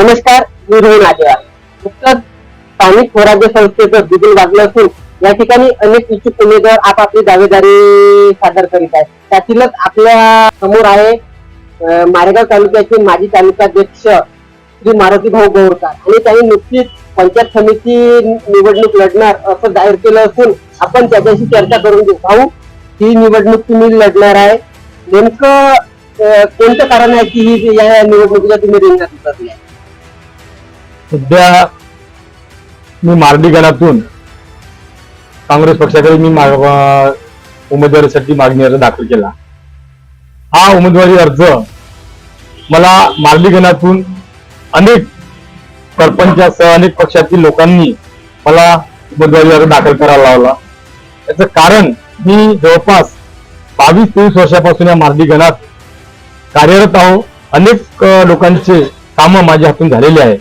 नमस्कार मी रोहन आदेवार नुकतंच स्थानिक स्वराज्य संस्थेचं बिगुल वाजलं असून या ठिकाणी अनेक इच्छुक उमेदवार आपापली दावेदारी सादर करीत आहेत. त्यातीलच आपल्यासमोर आहे मारेगाव तालुक्याचे माजी तालुकाध्यक्ष श्री मारुती भाऊ गौरकर. आणि त्यांनी नुकतीच पंचायत समिती निवडणूक लढणार असं जाहीर केलं असून आपण त्याच्याशी चर्चा करून घेऊ. भाऊ ही निवडणूक तुम्ही लढणार आहे. नेमकं कोणतं कारण आहे की ही या निवडणुकीला तुम्ही रिंगणात उतरली आहे? सध्या मी मार्डी गणातून काँग्रेस पक्षाकडे मी उमेदवारीसाठी मागणी अर्ज दाखल केला. हा उमेदवारी अर्ज मला मार्डी गणातून अनेक सरपंचासह अनेक पक्षातील लोकांनी मला उमेदवारी अर्ज दाखल करायला लावला. याचं कारण मी जवळपास बावीस तेवीस वर्षापासून या मार्डी गणात कार्यरत आहो. अनेक लोकांचे कामं माझ्या हातून झालेले आहे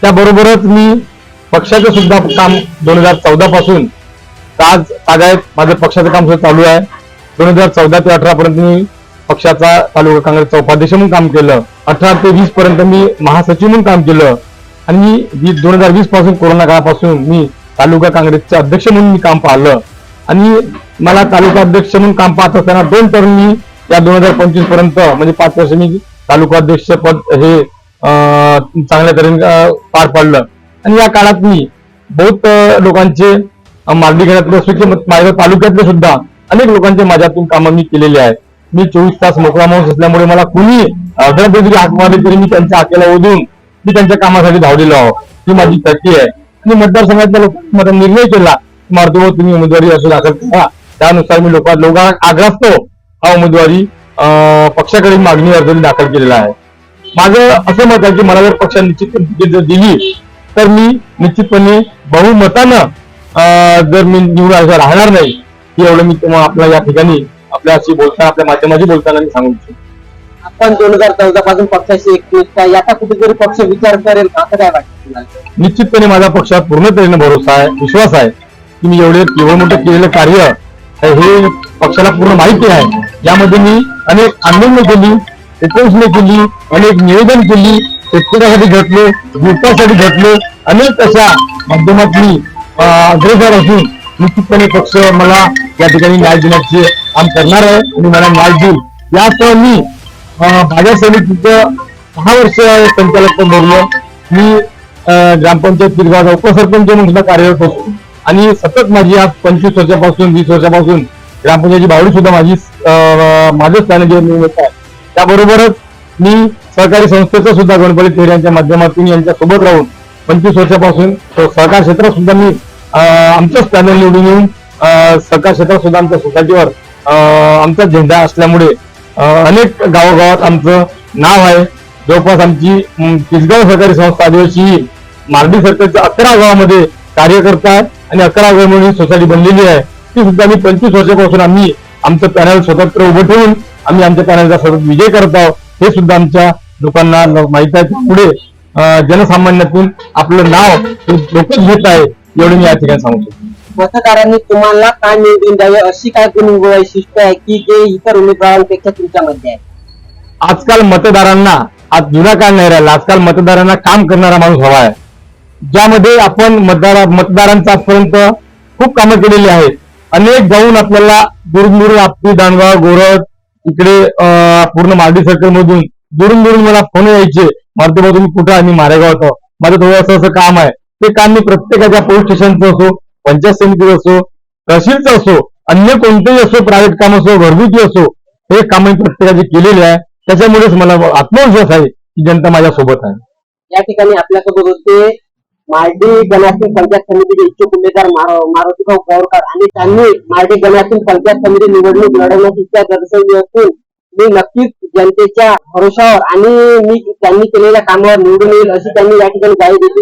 त्याबरोबरच मी पक्षाचं सुद्धा काम दोन हजार चौदा पासून आज तागायत माझं पक्षाचं काम सुद्धा चालू आहे. दोन हजार चौदा ते अठरा पर्यंत मी पक्षाचा तालुका काँग्रेसचा उपाध्यक्ष म्हणून काम केलं. अठरा ते वीस पर्यंत मी महासचिव म्हणून काम केलं. आणि दोन हजार वीसपासून कोरोना काळापासून मी तालुका काँग्रेसचे अध्यक्ष म्हणून मी काम पाहिलं. आणि मला तालुका अध्यक्ष म्हणून काम पाहत असताना दोन टर्म मी या दोन हजार पंचवीसपर्यंत म्हणजे पाच वर्ष मी तालुका अध्यक्ष पद हे चांगल्या तऱ्हेने पार पाडलं. आणि या काळात मी बहुत लोकांचे अं, मार्गी घेण्यात माझ्या तालुक्यातले सुद्धा अनेक लोकांचे माझ्यातून कामं मी केलेले आहेत. मी चोवीस तास मोकळा माणूस असल्यामुळे मला कुणी अर्धा हाक मारली तरी मी त्यांच्या हाकेला ओढून मी त्यांच्या कामासाठी धावलेलो आहो ही माझी थर्टी आहे. आणि मतदारसंघातल्या लोकांनी मला निर्णय केला मारतो तुम्ही उमेदवारी असू दाखल करा. त्यानुसार मी लोकांना आग्रहतो हा उमेदवारी पक्षाकडे मागणी अर्ज दाखल केलेला आहे. माझं असं मत आहे की मला जर पक्षाने जर दिली तर मी निश्चितपणे बहुमतानं जर मी निवडून राहणार नाही. एवढं मी तुम्हाला आपल्या या ठिकाणी आपल्याशी बोलताना आपल्या माध्यमाशी बोलताना मी सांगू इच्छितो. आपण दोन हजार चौदा पासून पक्षाशी आहे. याचा कुठेतरी पक्ष विचार करेल का? असं काय वाटतं? निश्चितपणे माझा पक्षात पूर्ण तऱ्हेने भरोसा आहे विश्वास आहे की मी एवढे एवढं मोठं केलेलं कार्य हे पक्षाला पूर्ण माहिती आहे. यामध्ये मी अनेक आंदोलनं केली. उपोषणे केली अनेक निवेदन केली शेतकऱ्यासाठी घटले युवकासाठी घटले अनेक अशा माध्यमात मी अग्रेसर असून निश्चितपणे पक्ष मला या ठिकाणी न्याय देण्याचे काम करणार आहे. आणि मला न्याय देईल. यासह मी माझ्या समितीचं सहा वर्ष संचालक पण भरलं. मी ग्रामपंचायत पिरगावचा उपसरपंच म्हणून सुद्धा कार्यरत होतो. आणि सतत माझी आज पंचवीस वर्षापासून वीस वर्षापासून ग्रामपंचायतची बावडी सुद्धा माझी माझंच माझ्याच स्थानाची आहे. त्याबरोबरच मी सहकारी संस्थेचं सुद्धा गणपती फेऱ्यांच्या यांच्या माध्यमातून यांच्यासोबत राहून पंचवीस वर्षापासून सहकार क्षेत्रात सुद्धा मी अं, आमचंच पॅनल निवडून येऊन सहकार क्षेत्रात सुद्धा आमच्या सोसायटीवर आमचा झेंडा असल्यामुळे अनेक गावोगावात आमचं नाव आहे. जवळपास आमची तिसगाव सहकारी संस्था आदिवासी ही मार्डी सरकारच्या अकरा गावामध्ये कार्य करतात आणि अकरा गाव म्हणून सोसायटी बनलेली आहे. ती सुद्धा आम्ही पंचवीस वर्षापासून आम्ही आमचं पॅनल स्वतंत्र उभं ठेवून आम्ही आमच्या पॅनलचा सतत विजय करत आहोत. हे सुद्धा आमच्या लोकांना माहीत आहे. त्यामुळे जनसामान्यातून आपलं नाव हे लोकच घेत आहे एवढं मी या ठिकाणी सांगतो. मतदारांनी तुम्हाला का निवडून द्यावे अशी काय गुण वैशिष्ट्य आहे की जे इतर उमेदवारांपेक्षा तुमच्यामध्ये आहे? आजकाल मतदारांना आज जुना काळ नाही राहिला आजकाल मतदारांना काम करणारा माणूस हवा आहे. ज्यामध्ये आपण मतदार मतदारांचा आजपर्यंत खूप कामं केलेली आहेत. अनेक जाऊन आपल्याला दुरून दुरून आपली दानगाव गोरज इकडे अं, पूर्ण मार्डी सर्कल मधून दुरून दुरून मला फोन यायचे. मारुती भाऊ तुम्ही कुठं? आणि मारेगाव होतो माझं थोडं असं असं काम आहे. ते काम मी प्रत्येकाच्या पोलीस स्टेशनचं असो पंचायत समितीचं असो तहसीलचं असो अन्य कोणतेही असो प्रायव्हेट काम असो घरगुती असो हे काम मी प्रत्येकाचे केलेले आहे. त्याच्यामुळेच मला आत्मविश्वास आहे की जनता माझ्या सोबत आहे. या ठिकाणी आपल्यासोबत होते मार्डी गणातील पंचायत समितीचे इच्छुक उमेदवार मारुतीभाऊ गावकर आणि त्यांनी मार्डी गणातील पंचायत समिती निवडणूक लढवण्याची इच्छा दर्शवली असून मी नक्कीच जनतेच्या भरोशावर आणि मी त्यांनी केलेल्या कामावर निवडून येईल अशी त्यांनी या ठिकाणी ग्वाही दिली.